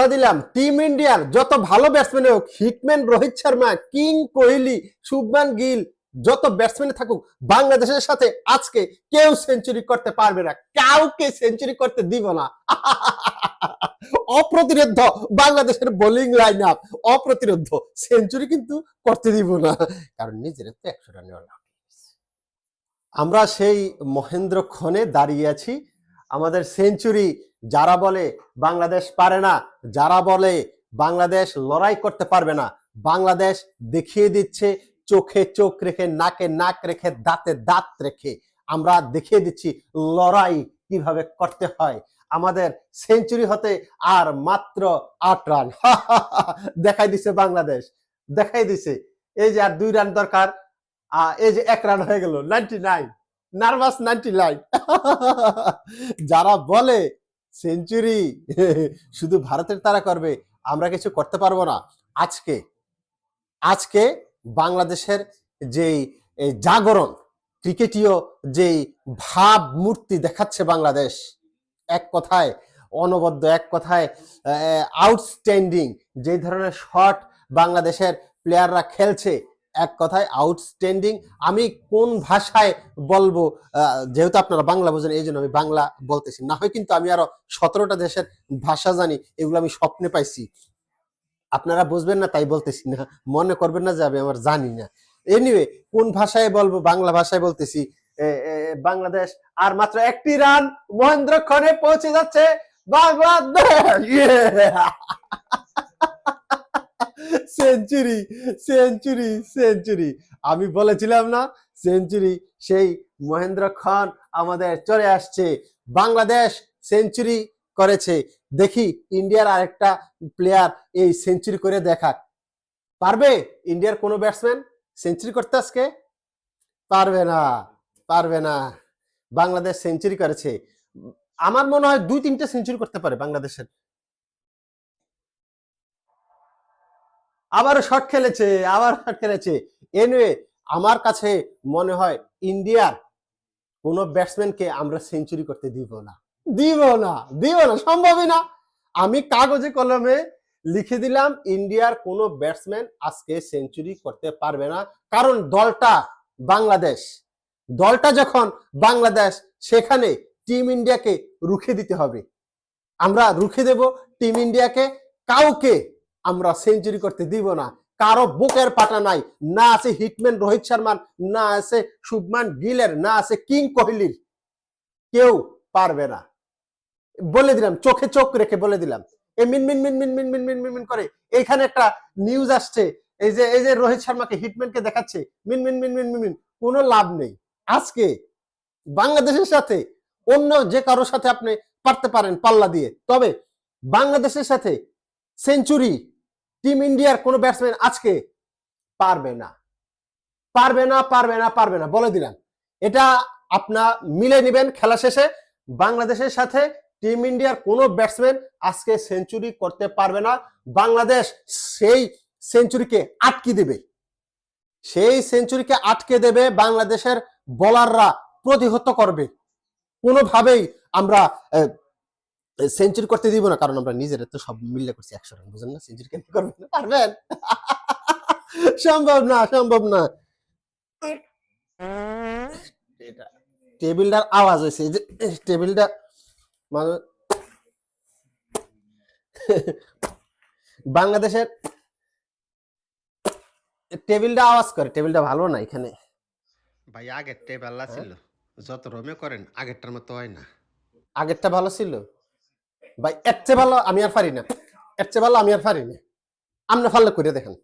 কথা দিলাম টিম ইন্ডিয়ার যত ভালো ব্যাটসম্যান হোক হিটম্যান রোহিত শর্মা কিং কোহলি শুভমান গিল যত ব্যাটসম্যান থাকুক, বাংলাদেশের সাথে আজকে কেউ সেঞ্চুরি করতে পারবে না, কাউকে সেঞ্চুরি করতে দিব না। অপ্রতিরোধ বাংলাদেশের বোলিং লাইন আপ অপ্রতিরোধ সেঞ্চুরি কিন্তু করতে দিব না। কারণ নিজের তো একশো রানে আমরা সেই মহেন্দ্র ক্ষণে দাঁড়িয়ে আছি। আমাদের সেঞ্চুরি যারা বলে বাংলাদেশ পারে না, যারা বলে বাংলাদেশ লড়াই করতে পারবে না, বাংলাদেশ দেখিয়ে দিচ্ছে চোখে চোখ রেখে, নাকে নাক রেখে, দাঁতে দাঁত রেখে। আমরা দেখিয়ে দিচ্ছি লড়াই কীভাবে করতে হয়। আমাদের সেঞ্চুরি হতে আর মাত্র আট রান। দেখাই দিছে বাংলাদেশ। দেখাই দিছে। এই যে আর দুই রান দরকার। এই যে এক রান হয়ে গেল ninety nine nervous ninety nine যারা বলে সেঞ্চুরি। শুধু ভারতের তারা করবে, আমরা কিছু করতে পারব না। আজকে আজকে বাংলাদেশের যেই জাগরণ, ক্রিকেটীয় যেই ভাব মূর্তি দেখাচ্ছে বাংলাদেশ, এক কথায়, অনবদ্য এক কথায় আউটস্ট্যান্ডিং যে ধরনের শট বাংলাদেশের প্লেয়াররা খেলছে এক কথায় আউটস্ট্যান্ডিং আমি কোন ভাষায় বলব যেহেতু আপনারা বাংলা বোঝেন, এই জন্য আমি বাংলা বলতেছি। না হয় কিন্তু আমি আরও সতেরোটা দেশের ভাষা জানি, এগুলো আমি স্বপ্নে পাইছি। আপনারা বুঝবেন না, তাই বলতেছি না। মনে করবেন না যে আমি আমার জানি না। এনিওয়ে কোন ভাষায় বলব, বাংলা ভাষায় বলতেছি বাংলাদেশ। আর মাত্র একটি রান মহেন্দ্র ক্ষণে পৌঁছে যাচ্ছে বাংলাদেশ। Century century century. আমি বলেছিলাম না, সেঞ্চুরি, সেই মহেন্দ্র খান আমাদের চলে আসছে। বাংলাদেশ সেঞ্চুরি করেছে। দেখি ইন্ডিয়ার আরেকটা প্লেয়ার এই সেঞ্চুরি করে দেখাক। পারবে ইন্ডিয়ার কোনো ব্যাটসম্যান সেঞ্চুরি করতে আজকে? পারবে না পারবে না। বাংলাদেশ সেঞ্চুরি করেছে। আমার মনে হয় দুই তিনটে সেঞ্চুরি করতে পারে বাংলাদেশের। আবারও শট খেলেছে, আবার শট খেলেছে। এনিওয়ে আমার কাছে মনে হয় ইন্ডিয়ার কোন ব্যাটসম্যানকে আমরা সেঞ্চুরি করতে দিব না। দিব না দিব না, সম্ভবই না। আমি কাগজে কলমে লিখে দিলাম, ইন্ডিয়ার কোনো ব্যাটসম্যান আজকে সেঞ্চুরি করতে পারবে না। কারণ দলটা বাংলাদেশ। দলটা যখন বাংলাদেশ, সেখানে টিম ইন্ডিয়াকে রুখে দিতে হবে। আমরা রুখে দেব টিম ইন্ডিয়াকে কাউকে আমরা সেঞ্চুরি করতে দিব না কারও বুকের পাটা নাই না আছে হিটম্যান রোহিত শর্মার না আছে শুভমান গিলের না আছে কিং কোহলির কেউ পারবে না বলে দিলাম চোখে চোখ রেখে বলে দিলাম এই মিন মিন মিন মিন মিন মিন মিন মিন মিন করে এইখানে একটা নিউজ আসছে এই যে এই যে রোহিত শর্মাকে হিটম্যানকে দেখাচ্ছে মিন মিন মিন মিন মিন মিন কোনো লাভ নেই আজকে বাংলাদেশের সাথে অন্য যে কারোর সাথে আপনি পারতে পারেন পাল্লা দিয়ে তবে বাংলাদেশের সাথে সেঞ্চুরি টিম ইন্ডিয়ার কোনো ব্যাটসম্যান আজকে পারবে না। পারবে না পারবে না পারবে না। বলে দিলাম। এটা আপনার মিলে নেবেন খেলা শেষে। বাংলাদেশের সাথে টিম ইন্ডিয়ার কোনো ব্যাটসম্যান আজকে সেঞ্চুরি করতে পারবে না। বাংলাদেশ সেই সেঞ্চুরিকে আটকে দেবে। সেই সেঞ্চুরিকে আটকে দেবে বাংলাদেশের বোলাররা প্রতিহত করবে। কোনোভাবেই আমরা সেঞ্চুরি করতে দিব না কারণ আমরা নিজেরা তো সব মিলে করছি একশো রান বুঝেন না? সেঞ্চুরি কেন করবেন না? পারবেন? সম্ভব না সম্ভব না। এটা টেবিলটার আওয়াজ হয়েছে যে টেবিলটা মানে বাংলাদেশের টেবিলটা আওয়াজ করে টেবিলটা ভালো না এখানে? ভাই আগেরটাই ভালো ছিল যত রমে করেন আগেরটার মতো হয় না। আগেরটা ভালো ছিল? ভাই, এর চেয়ে ভালো আমি আর পারি না। এর চেয়ে ভালো আমি আর পারি না। আপনি ফাললে করে দেখেন।